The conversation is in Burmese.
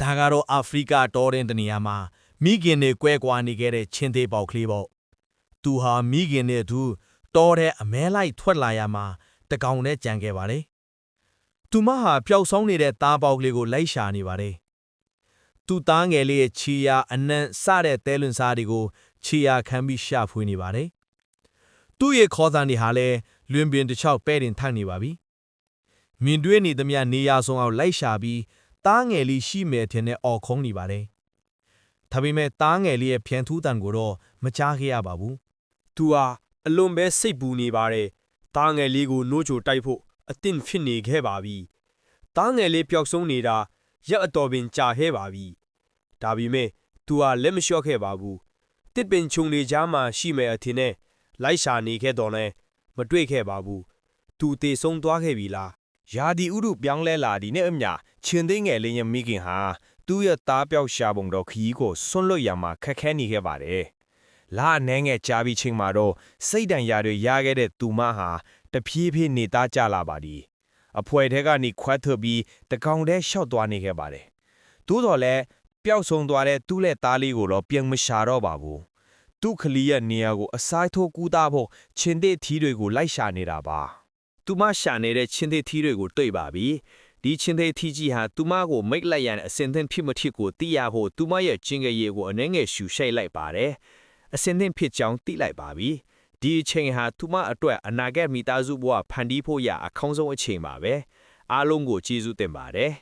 ဒါကတော့အာဖရိကတောတဲ့တနေရာမှာမိခင်တွေကွဲကွာနေခဲ့တဲ့ချင်းသေးပေါက်ကလေးပေါ့သူဟာမိခင်တွေအတူတောတဲ့အမဲလိုက်ထွက်လာရမှာတကောင်နဲ့ကြံခဲ့ပါတယ်သူမဟာပျောက်ဆုံးနေတဲ့သားပေါက်ကလေးကိုလိုက်ရှာနေပါတယ်သူသားငယ်လေးရဲ့ခြေရာအနံ့စတဲ့သဲလွန်စားတွေကိုခြေရာခံပြီးရှာဖွေနေပါတယ်သူ့ရဲ့ခေါ်သံတွေဟာလည်းလွင်ပင်တစ်ချောက်ပဲ့တင်ထန့်နေပါပြီမြင်တွေ့နေသမျှနေရာဆုံးအောင်လိုက်ရှာပြီး သားငယ်လေးရှိမယ်ထင်တဲ့အော်ခုံးနေပါတယ်ဒါပေမဲ့သားငယ်လေးရဲ့ဖြန်ထူးတန်ကိုတော့မကြားခဲ့ရပါဘူးသူဟာအလွန်ပဲစိတ်ပူနေပါတယ်။တားငယ်လေးကိုနှိုးချိုတိုက်ဖို့အသင့်ဖြစ်နေခဲ့ပါပြီ။တားငယ်လေးပျောက်ဆုံးနေတာရက်အတော်ပင်ကြာခဲ့ပါပြီ။ဒါပေမဲ့သူဟာလက်မလျှော့ခဲ့ပါဘူး။တစ်ပင်ချုံတွေကြားမှာရှိမယ်အထင်နဲ့လိုက်ရှာနေခဲ့တော့လဲမတွေ့ခဲ့ပါဘူး။သူတေဆုံးသွားခဲ့ပြီလား ရာဒီဥရုပြောင်းလဲလာဒီနဲ့အမျှချင်းသိငယ်လေးရဲ့မိခင်ဟာသူ့ရဲ့သားပြောက်ရှာပုံတော်ခရီးကိုဆွန့်လွတ်ရမှာခက်ခဲနေခဲ့ပါတယ်။လာအနှဲငယ်ကြားပြီးချိန်မှာတော့စိတ်တန်ရာတွေရခဲ့တဲ့သူမဟာတဖြည်းဖြည်းနေသားကြလာပါသည်။အဖွဲထဲကနေခွဲထွက်ပြီးတကောင်တည်းရှောက်သွားနေခဲ့ပါတယ်။သို့တော်လည်းပျောက်ဆုံးသွားတဲ့သူ့လက်သားလေးကိုတော့ပြန်မရှာတော့ပါဘူး။သူ့ခလီရဲ့နေရာကိုအစားထိုးကူးသားဖို့ချင်းတဲ့ထီးတွေကိုလိုက်ရှာနေတာပါ။ သူမရှာနေတဲ့ချင်းသေးထီးတွေကိုတွေ့ပါပြီဒီချင်းသေးထီးကြီးဟာသူမကိုမိတ်လိုက်ရန်အစင်သင့်ဖြစ်မဖြစ်ကိုသိရဖို့သူမရဲ့ချင်းငယ်ရည်ကိုအနှဲငယ်ရှူရှိုက်လိုက်ပါတယ်အစင်သင့်ဖြစ်ကြောင်းသိလိုက်ပါပြီဒီအချိန်ဟာသူမအတွက်အနာဂတ်မိသားစုဘဝဖန်တီးဖို့ရအကောင်းဆုံးအချိန်ပါပဲအားလုံးကိုကျေးဇူးတင်ပါတယ်